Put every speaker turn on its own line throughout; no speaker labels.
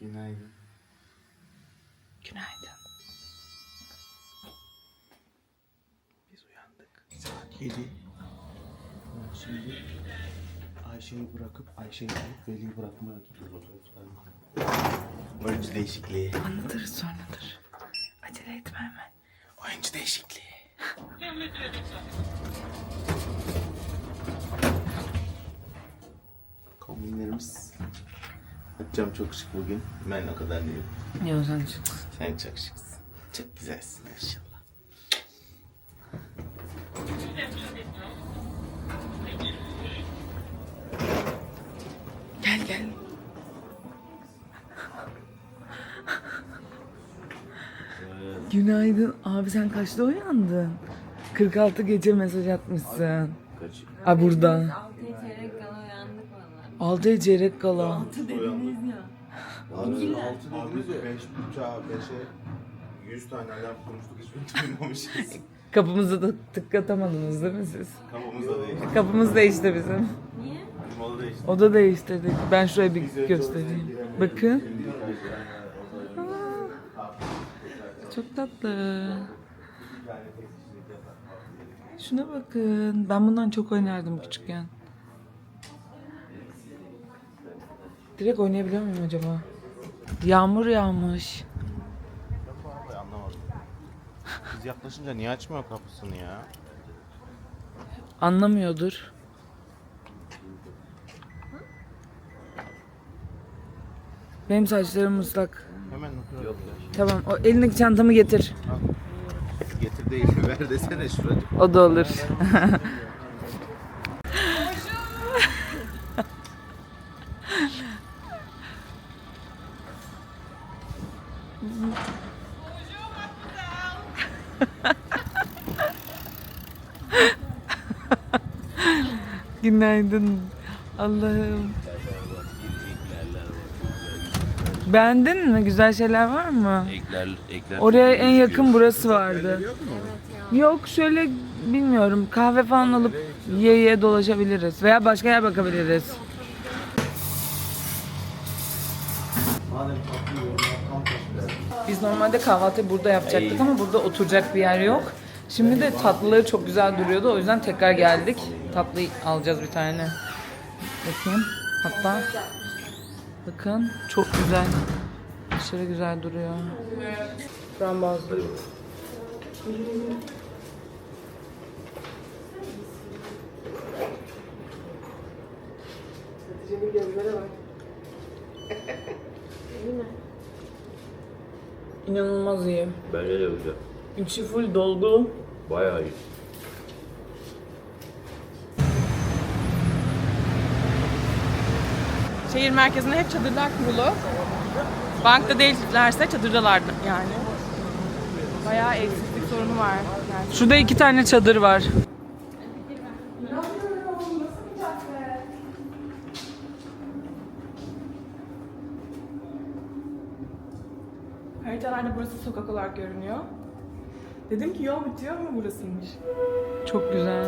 Günaydın.
Günaydın.
Biz uyandık. Saat 7. Şimdi Ayşe'yi bırakıp Ayşe'yi alıp Veli'yi bırakmaya gidiyoruz otobüslerle. Oyuncu değişikliği.
Anlatırız sonradır. Acele etme hemen.
Oyuncu değişikliği. Kombinlerimiz. Hatice'm çok şık bugün. Ben o kadar değilim.
Yok sen çık.
Sen çok şıksın. Çok güzelsin maşallah.
Gel gel. Günaydın. Abi sen kaçta uyandın? 46 gece mesaj atmışsın.
Kaç?
Aa burada.
6'ya çeyrek kala uyandık valla.
6'ya çeyrek kala.
Altı dediniz ya. Abi beş buçuğa beşe yüz tane alarm konuştuk hiçbirini duymamışız.
Kapımızı da tıklatamadınız değil mi siz?
Kafamızda değil.
Kapımız değişti bizim.
Niye?
Bizim oda değişti.
Oda değiştirdik. Ben şuraya bir göstereyim. Bakın. Çok tatlı. Şuna bakın. Ben bundan çok oynardım küçükken. Direkt oynayabiliyor muyum acaba? Yağmur yağmış.
Anlamadım. Biz yaklaşınca niye açmıyor kapısını ya?
Anlamıyordur. Benim saçlarım ıslak.
Hemen yok
Tamam o elindeki çantamı getir.
Getir değil ver desene şuracık.
O da olur. Günaydın. Allah'ım. Beğendin mi? Güzel şeyler var mı?
Ekler, ekler.
Oraya en yakın burası vardı. Yok şöyle bilmiyorum kahve falan alıp ye ye dolaşabiliriz veya başka yer bakabiliriz. Biz normalde kahvaltıyı burada yapacaktık ama burada oturacak bir yer yok. Şimdi de tatlıları çok güzel duruyordu o yüzden tekrar geldik. Tatlı alacağız bir tane. Bakayım. Hatta bakın çok güzel. Aşırı güzel duruyor. Frambuazlı. İnanılmaz iyi.
Bence de güzel.
İçi full dolgu.
Bayağı iyi.
Şehir merkezinde hep çadırlar kurulu. Bankta değillerse çadırdalardı yani. Bayağı evsizlik sorunu var. Yani
Şurada iki tane çadır var.
haritalarda burası sokak olarak görünüyor. Dedim ki yol bitiyor ama burasıymış.
Çok güzel.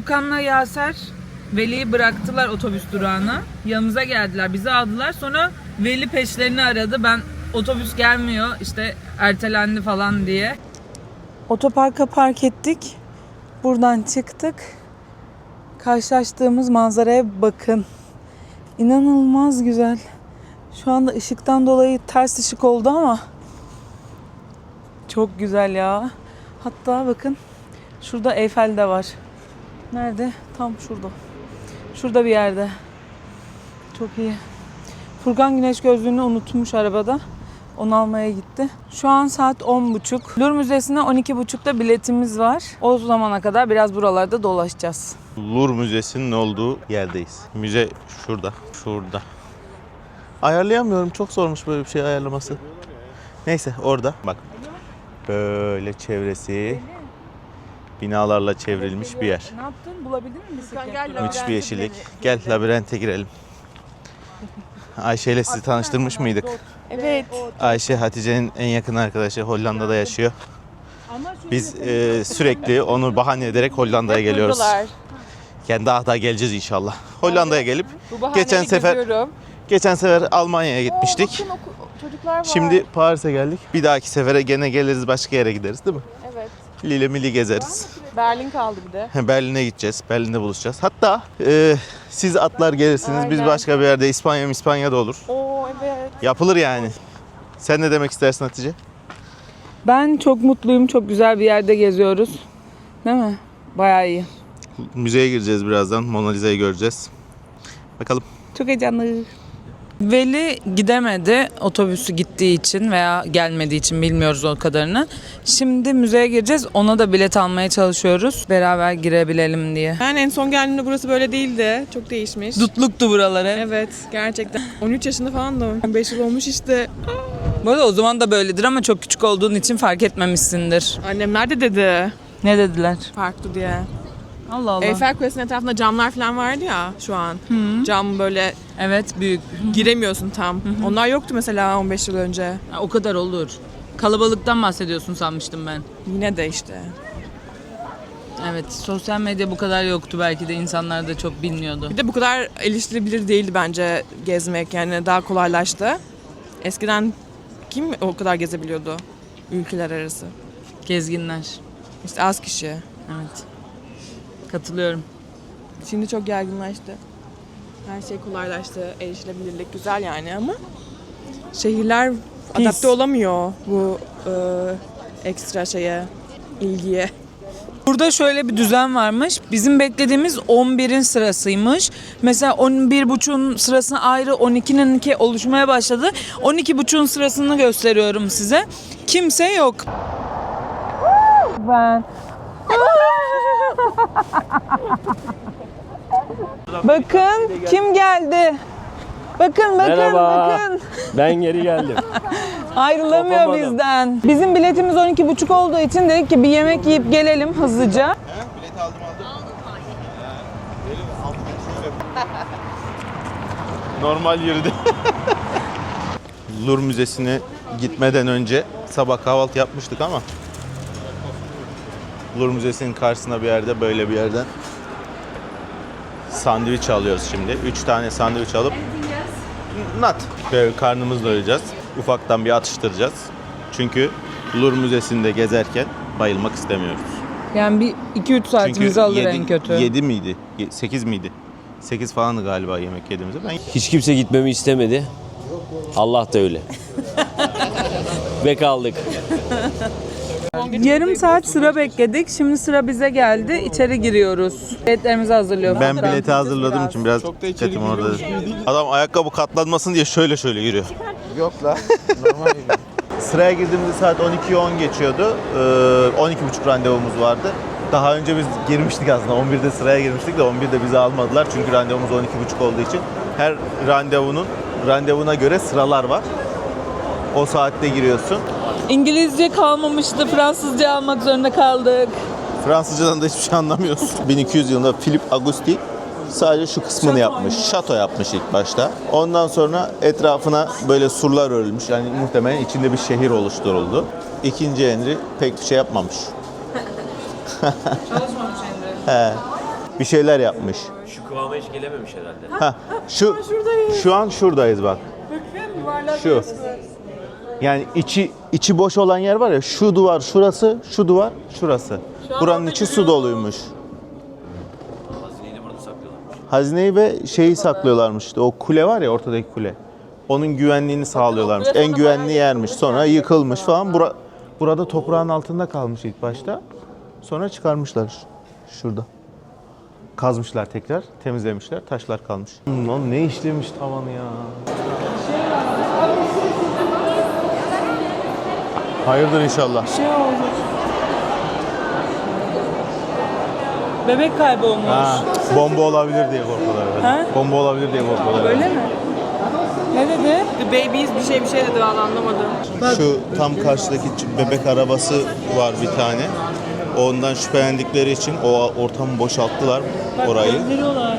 Furkan'la Yaser Veli'yi bıraktılar otobüs durağına. Yanımıza geldiler, bizi aldılar. Sonra Veli peşlerini aradı. Ben otobüs gelmiyor, işte ertelendi falan diye. Otoparka park ettik. Buradan çıktık. Karşılaştığımız manzaraya bakın. İnanılmaz güzel. Şu anda ışıktan dolayı ters ışık oldu ama çok güzel ya. Hatta bakın şurada Eyfel de var. Nerede? Tam şurada. Şurada bir yerde. Çok iyi. Furkan güneş gözlüğünü unutmuş arabada. Onu almaya gitti. Şu an saat 10.30. Louvre Müzesi'ne 12.30'da biletimiz var. O zamana kadar biraz buralarda dolaşacağız.
Louvre Müzesi'nin olduğu yerdeyiz. Müze şurada. Şurada. Ayarlayamıyorum. Çok zormuş böyle bir şey ayarlaması. Neyse orada. Bak. Böyle çevresi binalarla çevrilmiş bir yer.
Ne yaptın? Bulabildin mi bisiklet?
Gel
Müthiş bir yeşillik. Gel labirente girelim. Ayşe ile sizi tanıştırmış mıydık?
Evet.
Ayşe Hatice'nin en yakın arkadaşı Hollanda'da yaşıyor. Biz e, sürekli onu bahane ederek Hollanda'ya geliyoruz. Yani daha da geleceğiz inşallah. Hollanda'ya gelip Geçen sefer- geçen sefer Almanya'ya gitmiştik. Şimdi Paris'e geldik. Bir dahaki sefere gene geliriz başka yere gideriz değil mi? Lille milli gezeriz.
Berlin kaldı bir de.
Berlin'e gideceğiz. Berlin'de buluşacağız. Hatta e, siz atlar gelirsiniz. Biz
Aynen.
başka bir yerde İspanya İspanya'da olur.
Oo evet.
Yapılır yani. Sen ne demek istersin Hatice?
Ben çok mutluyum. Çok güzel bir yerde geziyoruz. Değil mi? Bayağı iyi.
Müzeye gireceğiz birazdan. Mona Lisa'yı göreceğiz. Bakalım.
Çok heyecanlı. Veli gidemedi otobüsü gittiği için veya gelmediği için bilmiyoruz o kadarını. Şimdi müzeye gireceğiz. Ona da bilet almaya çalışıyoruz. Beraber girebilelim diye.
Ben en son geldiğimde burası böyle değildi. Çok değişmiş.
Dutluktu buraları.
Evet gerçekten. 13 yaşında falan da 15 yıl olmuş işte.
Bu arada o zaman da böyledir ama çok küçük olduğun için fark etmemişsindir.
Annemler de dedi
Ne dediler?
farklı diye.
Allah Allah.
Eyfel Kulesi'nin etrafında camlar falan vardı ya şu an. Cam böyle
Evet büyük.
giremiyorsun tam. Onlar yoktu mesela 15 yıl önce.
Ha, O kadar olur. Kalabalıktan bahsediyorsun sanmıştım ben.
Yine de işte.
Evet sosyal medya bu kadar yoktu belki de insanlar da çok bilmiyordu.
Bir de bu kadar erişilebilir değildi bence gezmek yani daha kolaylaştı. Eskiden kim o kadar gezebiliyordu ülkeler arası?
Gezginler.
İşte az kişi.
Evet. Katılıyorum.
Şimdi çok yaygınlaştı. Her şey kolaylaştı. Erişilebilirlik güzel yani ama şehirler
Pis.
adapte olamıyor bu e, ekstra şeye, ilgiye.
Burada şöyle bir düzen varmış. Bizim beklediğimiz 11'in sırasıymış. Mesela 11.5'un sırasına ayrı 12'ninki oluşmaya başladı. 12.5'un sırasını gösteriyorum size. Kimse yok. Ben. Bakın kim geldi? Bakın bakın
Merhaba.
bakın.
Ben geri geldim.
Ayrılamıyor
Kopamadım.
bizden. Bizim biletimiz 12.30 olduğu için dedik ki bir yemek yiyip gelelim hızlıca.
Bilet aldım aldım. Normal yürüdü. Louvre Müzesi'ne gitmeden önce sabah kahvaltı yapmıştık ama Louvre Müzesi'nin karşısına bir yerde böyle bir yerden sandviç alıyoruz şimdi. Üç tane sandviç alıp nat. Böyle karnımızı doyuracağız. Ufaktan bir atıştıracağız. Çünkü Louvre Müzesi'nde gezerken bayılmak istemiyoruz.
Yani bir 2-3 saatimizi alır en kötü.
7 miydi? 8 miydi? 8 falandı galiba yemek yediğimizde. Ben
Hiç kimse gitmemi istemedi. Allah da öyle. Ve kaldık.
Yarım saat sıra bekledik. Şimdi sıra bize geldi. İçeri giriyoruz. Biletlerimizi hazırlıyor.
ben
Fotoğraf
bileti hazırladığım
biraz.
için biraz dikkatim orada. Adam ayakkabı katlanmasın diye şöyle şöyle yürüyor.
Yok la. Normal.
Sıraya girdiğimizde saat 12'ye 10 geçiyordu. Ee, 12.30 randevumuz vardı. Daha önce biz girmiştik aslında. 11'de sıraya girmiştik de 11'de bizi almadılar. Çünkü randevumuz 12.30 olduğu için. Her randevunun randevuna göre sıralar var. O saatte giriyorsun.
İngilizce kalmamıştı. Fransızca almak zorunda kaldık.
Fransızcadan da hiçbir şey anlamıyorsun. 1200 yılında Philip Augusti sadece şu kısmını yapmış. Şato yapmış ilk başta. Ondan sonra etrafına böyle surlar örülmüş. Yani muhtemelen içinde bir şehir oluşturuldu. İkinci Henry pek bir şey yapmamış. He. Bir şeyler yapmış.
Şu kıvama hiç gelememiş herhalde.
Ha, şu şu an şuradayız bak. Şu. Yani içi içi boş olan yer var ya şu duvar şurası, şu duvar şurası. Buranın içi su doluymuş.
Hazineyi de burada saklıyorlarmış.
Hazineyi ve şeyi saklıyorlarmış işte o kule var ya ortadaki kule. Onun güvenliğini sağlıyorlarmış. En güvenli yermiş. Sonra yıkılmış falan. Bura, burada toprağın altında kalmış ilk başta. Sonra çıkarmışlar şurada. Kazmışlar tekrar, temizlemişler. Taşlar kalmış. Hmm, lan ne işlemiş tavanı ya. Hayırdır inşallah.
şey oldu. Bebek kaybolmuş.
Ha, bomba olabilir diye korkuyorlar.
Ha?
Bomba olabilir diye korkuyorlar.
Öyle mi? Ne dedi?
The babies bir şey bir şey dedi valla anlamadım.
Şu tam karşıdaki ç- bebek arabası var bir tane. Ondan şüphelendikleri için o ortamı boşalttılar
Bak
orayı.
gönderiyorlar.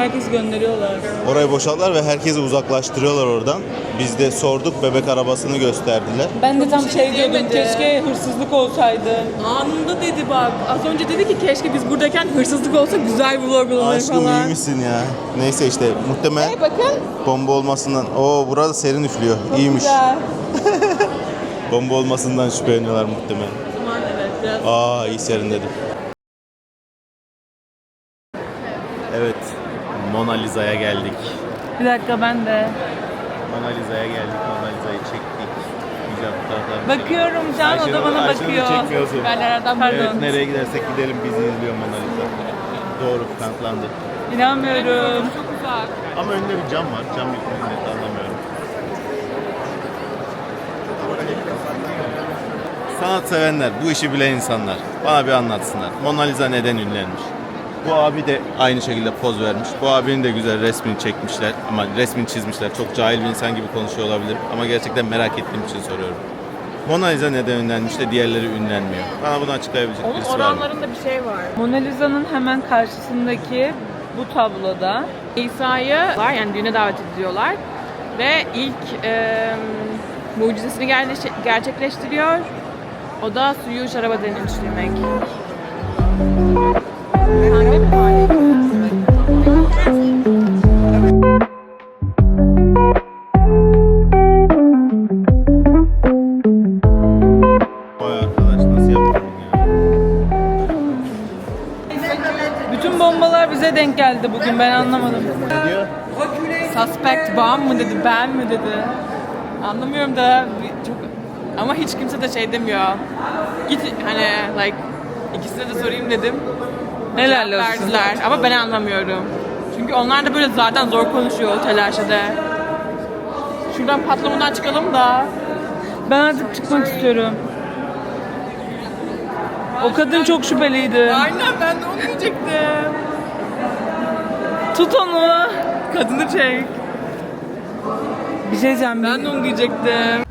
Herkes gönderiyorlar.
Orayı boşalttılar ve herkesi uzaklaştırıyorlar oradan. Biz de sorduk bebek arabasını gösterdiler.
Ben de tam şey diyordum.
diyemedi.
Keşke hırsızlık olsaydı.
Anında dedi bak. Az önce dedi ki keşke biz buradayken hırsızlık olsa güzel bir vlog olur
Aşkım
falan.
iyi misin ya? Neyse işte muhtemelen
Bakın.
bomba olmasından. Oo burada serin üflüyor. İyiymiş.
Güzel.
Bomba olmasından şüpheleniyorlar muhtemelen.
Aman evet biraz.
Aa iyi serinledim. Evet. Mona Lisa'ya geldik.
Bir dakika ben de.
Mona Lisa'ya geldik. Mona Lisa'yı çektik.
Bakıyorum şu an o da bana bakıyor.
çekmiyorsun.
Ben
Pardon.
Evet nereye gidersek gidelim bizi izliyor Mona Lisa. Doğru kanıtlandı.
İnanmıyorum.
Çok uzak.
Ama önünde bir cam var. Cam yüzünden net anlamıyorum. Sanat sevenler, bu işi bilen insanlar bana bir anlatsınlar. Mona Lisa neden ünlenmiş? Bu abi de aynı şekilde poz vermiş. Bu abinin de güzel resmini çekmişler ama resmini çizmişler. Çok cahil bir insan gibi konuşuyor olabilir ama gerçekten merak ettiğim için soruyorum. Mona Lisa neden ünlenmiş de diğerleri ünlenmiyor? Bana bunu açıklayabilecek
Onun
birisi var mı?
oranlarında bir şey var.
Mona Lisa'nın hemen karşısındaki bu tabloda
İsa'yı var yani düğüne davet ediyorlar ve ilk e, mucizesini gerçekleş- gerçekleştiriyor. O da suyu şaraba dönüştürmek.
Bütün bombalar bize denk geldi bugün ben anlamadım.
Suspect bomb mı dedi, ben mi dedi. Anlamıyorum da çok ama hiç kimse de şey demiyor. Git hani like ikisine de sorayım dedim.
Helal olsun.
Verdiler ama ben anlamıyorum. Çünkü onlar da böyle zaten zor konuşuyor o telaşede. Şuradan patlamadan çıkalım da.
Ben artık çıkmak istiyorum. O kadın çok şüpheliydi.
Aynen ben de onu diyecektim.
Tut onu.
Kadını çek.
Bir şey diyeceğim.
Ben de onu diyecektim.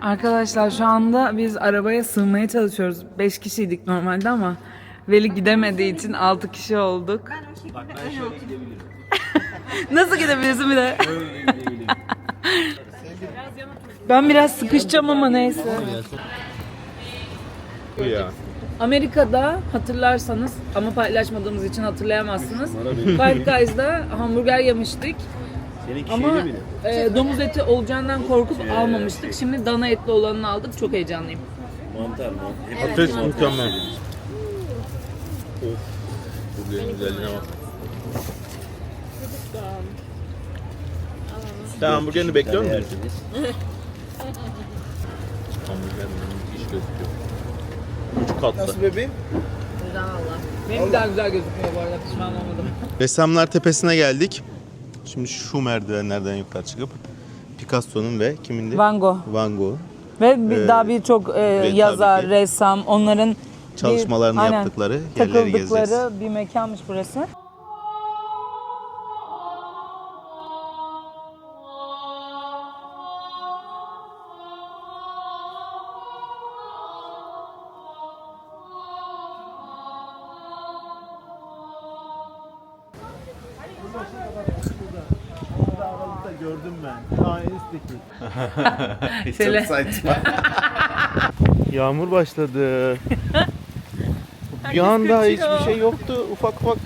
Arkadaşlar şu anda biz arabaya sığmaya çalışıyoruz. 5 kişiydik normalde ama Veli gidemediği için 6 kişi olduk. Nasıl gidebilirsin bir de? ben biraz sıkışacağım ama neyse.
Bu ya.
Amerika'da hatırlarsanız ama paylaşmadığımız için hatırlayamazsınız. Five Guys'da hamburger yemiştik. Ama e, domuz eti olacağından korkup almamıştık. Şimdi dana etli olanını aldık. Çok heyecanlıyım.
Patates mükemmel. Of. Bugün güzelliğine bak. Sen hamburgerini bekliyor musun? Hamburger müthiş gözüküyor. Üç katlı. Nasıl bebeğim?
Benim daha güzel gözüküyor bu arada. Pişman olmadım.
Ressamlar Tepesi'ne geldik. Şimdi şu merdivenlerden yukarı çıkıp Picasso'nun ve kimindi?
Van Gogh.
Van Gogh'un
Ve bir-
Ee,
daha birçok e, yazar, ressam, onların bir-
çalışmalarını
aynen,
yaptıkları yerleri gezeceğiz.
takıldıkları bir mekanmış burası.
Gördüm ben. Daha en üstteki.
Söyle.
saçma. Yağmur başladı. bir anda hiçbir şey yoktu. Ufak ufak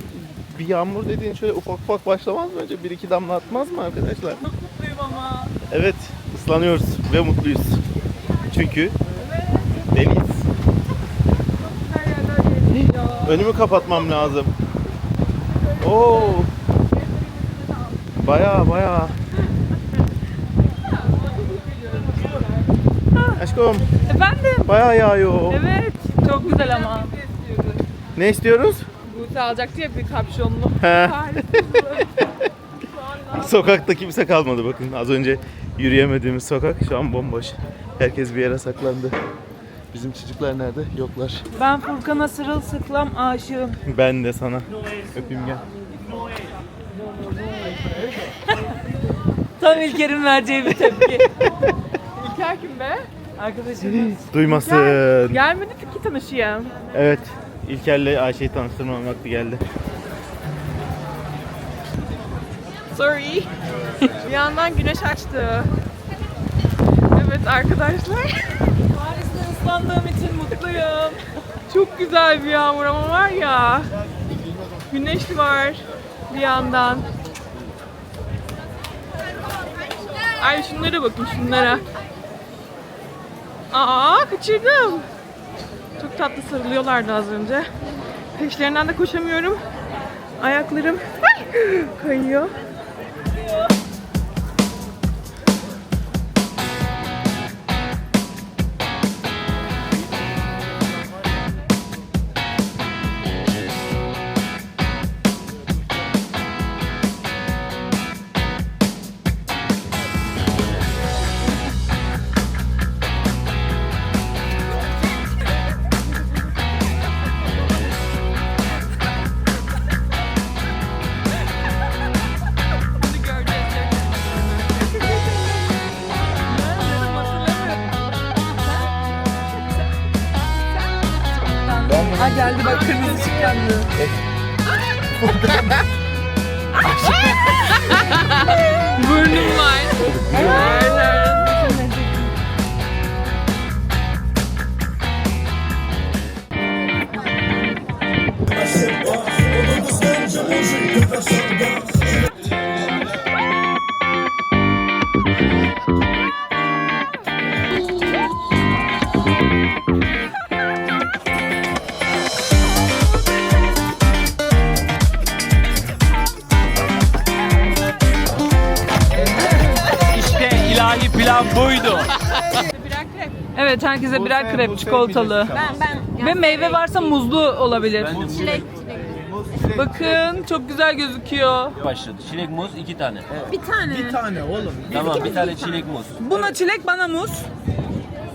bir yağmur dediğin şöyle ufak ufak başlamaz mı önce? Bir iki damla atmaz mı arkadaşlar?
Mutluyum ama.
Evet, ıslanıyoruz ve mutluyuz. Çünkü deniz. Önümü kapatmam lazım. Oo. Baya baya. Aşkım
Efendim?
baya yağıyor.
Evet. Çok güzel ama.
Ne istiyoruz?
Elbise alacaktı ya bir kapşonlu.
He. Sokakta kimse kalmadı bakın. Az önce yürüyemediğimiz sokak şu an bomboş. Herkes bir yere saklandı. Bizim çocuklar nerede? Yoklar.
Ben Furkan'a sırılsıklam aşığım.
Ben de sana. Öpeyim gel.
Tam İlker'in vereceği bir tepki.
İlker kim be?
Arkadaşım.
Duymasın.
Gelmedi ki tanışayım.
Evet. İlker'le Ayşe'yi tanıştırmam vakti geldi.
Sorry. bir yandan güneş açtı. Evet arkadaşlar.
Paris'te ıslandığım için mutluyum.
Çok güzel bir yağmur ama var ya. Güneş var bir yandan. Ay şunlara bakın şunlara. Aa kaçırdım. Çok tatlı sarılıyorlardı az önce. Peşlerinden de koşamıyorum. Ayaklarım kayıyor.
Geldi bak kırmızı ışık yandı.
Burnum var.
Plan buydu.
Birer krep.
Evet herkese birer krep çikolatalı.
Ben ben
Ve meyve varsa muzlu olabilir.
çilek çilek.
Bakın çok güzel gözüküyor.
Başladı. Çilek muz iki tane.
Bir tane. Bir tane.
Tamam bir tane çilek muz.
Buna çilek bana muz.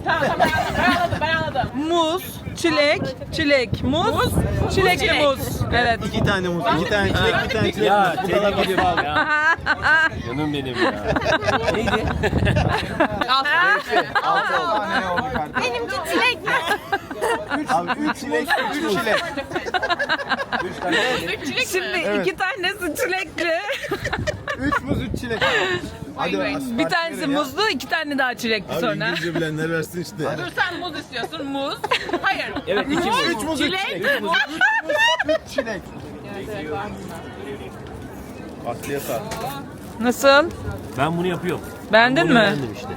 Tamam tamam ben anladım ben anladım.
Muz, çilek, çilek, muz, çilekli muz. Evet.
İki tane muz, iki tane çilek, bir tane çilek.
Ya tebrik ediyorum ya. Canım benim ya. Neydi?
Benimki çilek.
Abi üç çilek, üç çilek.
Şimdi iki tanesi çilekli.
Üç muz, üç çilek. Hadi
Bir tanesi muzlu, iki tane daha çilekli sonra.
İngilizce bilenler versin işte.
Dur sen muz istiyorsun muz. Hayır.
Evet iki muz.
Üç muz, üç çilek. Üç çilek. Aslıya sağ.
Nasıl?
Ben bunu yapıyorum.
Beğendin
Bunu
mi?
beğendim işte.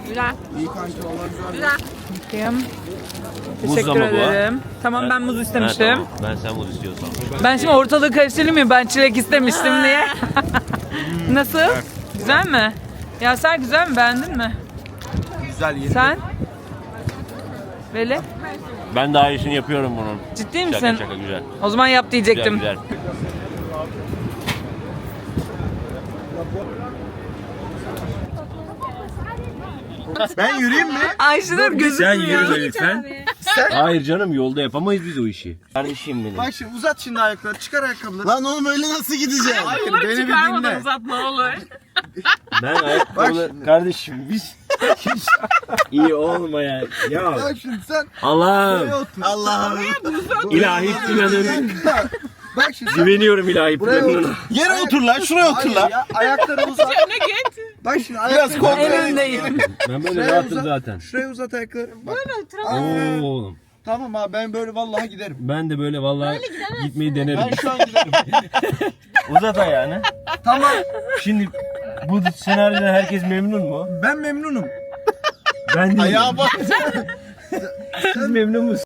Bakayım.
Muz
Teşekkür
ama bu ha.
ederim. Tamam ben muz
Ha,
istemiştim.
tamam. Ben sen muz istiyorsan.
Ben şimdi ortalığı karıştırayım mı? Ben çilek istemiştim diye. Nasıl? Güzel mi? Yaser güzel mi? Beğendin mi?
Güzel yeni.
Sen? Veli?
Ben daha iyisini yapıyorum bunun.
Ciddi
Şaka
misin?
şaka güzel.
O zaman yap
Güzel
diyecektim.
güzel.
Ben yürüyeyim mi?
Ayşenur gözükmüyor.
lütfen. Hayır canım yolda yapamayız biz o işi. Kardeşim benim.
Bak şimdi uzat şimdi ayakları, çıkar ayakkabıları. Lan oğlum öyle nasıl gideceğim? Hayır,
Bunları
beni bir
çıkarmadan
dinle.
uzat ne olur.
Ben ayakkabılı kardeşim biz iyi olmayan ya
Bak şimdi sen
Allah'ım
otur. Allah'ım.
ilahi planın
Bak şimdi
güveniyorum ilahi
buraya
planına.
Yere otur lan, şuraya otur
Hayır
lan.
ya, ayakları uzat.
Öne git.
Bak şimdi ayakları
kork-
En öndeyim.
Ben böyle
Şuraya
rahatım
uzat.
zaten.
Şuraya uzat ayakları. Bak.
Oo oğlum.
Tamam abi ben böyle vallahi giderim.
Ben de böyle vallahi gitmeyi denerim.
Ben şu an giderim.
Uzat ayağını.
tamam
Şimdi bu senaryodan herkes memnun mu?
ben memnunum.
Ben de.
Ayağa bak.
Siz memnun musunuz?